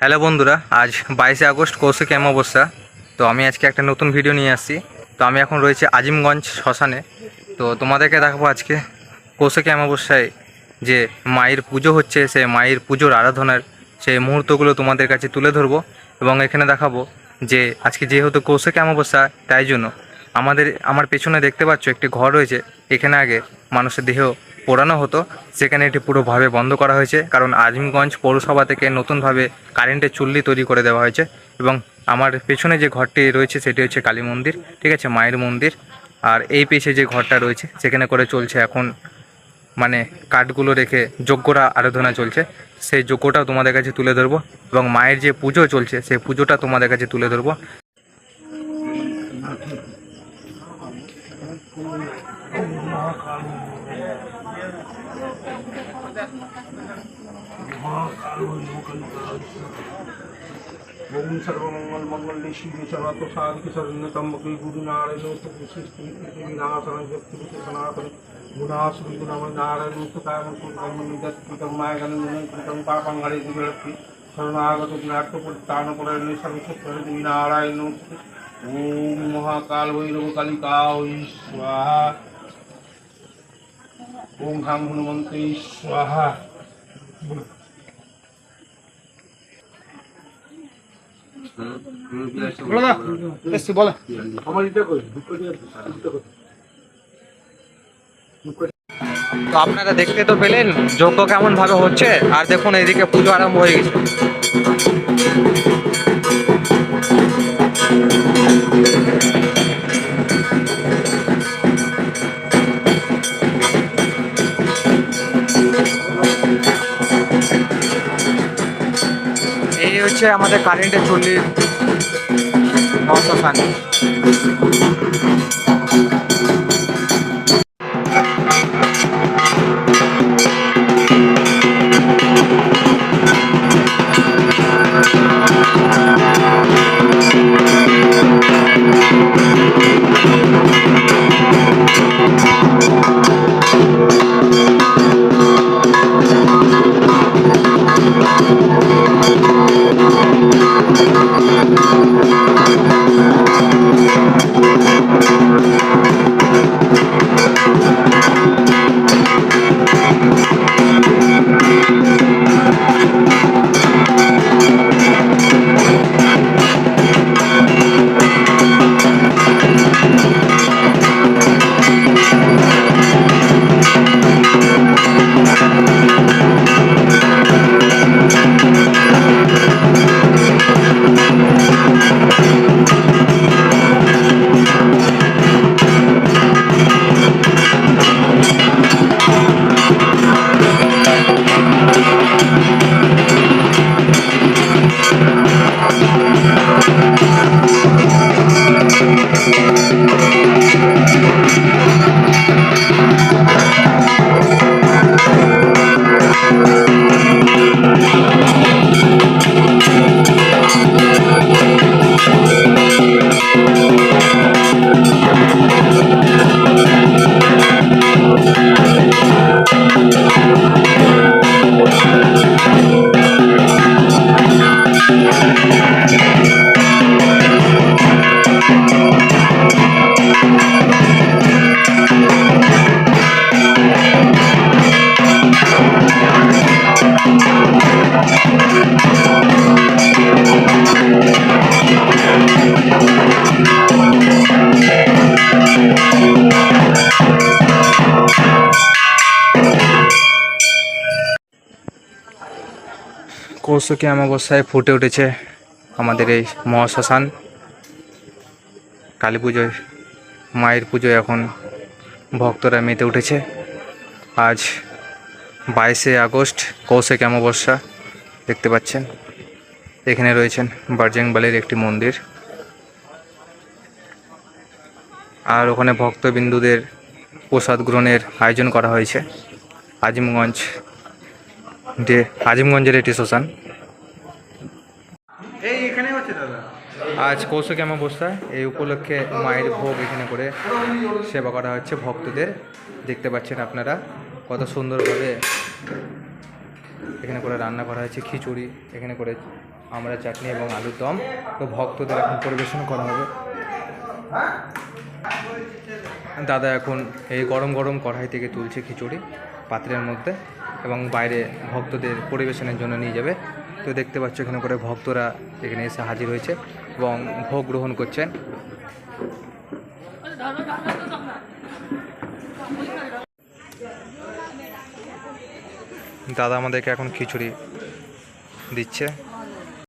Hello বন্ধুরা, আজ বাইশে আগস্ট কৌশিক অমাবস্যা তো আমি আজকে একটা নতুন ভিডিও নিয়ে আসছি। তো আমি এখন রয়েছে আজিমগঞ্জ শ্মশানে। তো তোমাদেরকে দেখাবো আজকে কৌশিক অমাবস্যায় যে মায়ের পুজো হচ্ছে সে মায়ের পুজোর আরাধনার সেই মুহূর্তগুলো তোমাদের কাছে তুলে ধরবো এবং এখানে দেখাবো যে আজকে যেহেতু কৌশিক অমাবস্যা তাই জন্য আমাদের, আমার পেছনে দেখতে পাচ্ছ একটি ঘর রয়েছে। এখানে আগে মানুষের দেহ পোড়ানো হতো সেখানে এটি পুরোভাবে বন্ধ করা হয়েছে। কারণ আজিমগঞ্জ পৌরসভা থেকে নতুনভাবে কারেন্টের চুল্লি তৈরি করে দেওয়া হয়েছে এবং আমার পেছনে যে ঘরটি রয়েছে, সেটি হচ্ছে কালী মন্দির, ঠিক আছে? মায়ের মন্দির। আর এই পেছে যে ঘরটা রয়েছে, সেখানে করে চলছে এখন মানে কাঠগুলো রেখে যজ্ঞরা আরাধনা চলছে। সেই যজ্ঞটাও তোমাদের কাছে তুলে ধরবো এবং মায়ের যে পুজো চলছে, সেই পুজোটা তোমাদের কাছে তুলে ধরবো। ओम सर्वमंगल मंगल शिव सर्वत साधिक शरण्यतम्बके गुरुनारायण विनाशन व्यक्ति सनातन गुणासुरी गुणमय नारायण सुताय कर्म निदत कृतं माय गणन कृतं पापं हरे दिव्यक्ति शरणागत ज्ञात पुत्तान परायण सर्वशक्ति नारायण ওম মহাকাল ভৈরব কালিকা স্বাহা ওম হাম হনুমন্তে স্বাহা তো আপনারা দেখতে তো পেলেন যজ্ঞ কেমন ভাবে হচ্ছে আর দেখুন এদিকে পুজো আরম্ভ হয়ে গেছে। হচ্ছে আমাদের কারেন্টের চল্লিশ মহাশ্মশান কৌশিকী অমাবস্যায় ফুটে উঠেছে আমাদের এই মহাশ্মশান। কালী পুজোয়, মায়ের পুজোয় এখন ভক্তরা মেতে উঠেছে। আজ বাইশে আগস্ট, কৌশিক অমাবস্যা দেখতে পাচ্ছেন। এখানে রয়েছেন বার্জেংবালির একটি মন্দির। আর ওখানে ভক্তবিন্দুদের প্রসাদ গ্রহণের আয়োজন করা হয়েছে। আজিমগঞ্জ যে আজিমগঞ্জের এটি শ্মশান। আজ কৌশিক অমাবস্যা এই উপলক্ষে মায়ের ভোগ এখানে করে সেবা করা হচ্ছে ভক্তদের। দেখতে পাচ্ছেন আপনারা কত সুন্দরভাবে এখানে করে রান্না করা হয়েছে খিচুড়ি এখানে করে আমরা চাটনি এবং আলুর দম। তো ভক্তদের এখন পরিবেশন করা হবে। দাদা এখন এই গরম গরম কড়াই থেকে তুলছে খিচুড়ি। পাত্রের মধ্যে এবং বাইরে ভক্তদের পরিবেশনের জন্য নিয়ে যাবে। তো দেখতে পাচ্ছ এখানে করে ভক্তরা এখানে এসে হাজির হয়েছে এবং ভোগ গ্রহণ করছেন। দাদা আমাদেরকে এখন খিচুড়ি দিচ্ছে।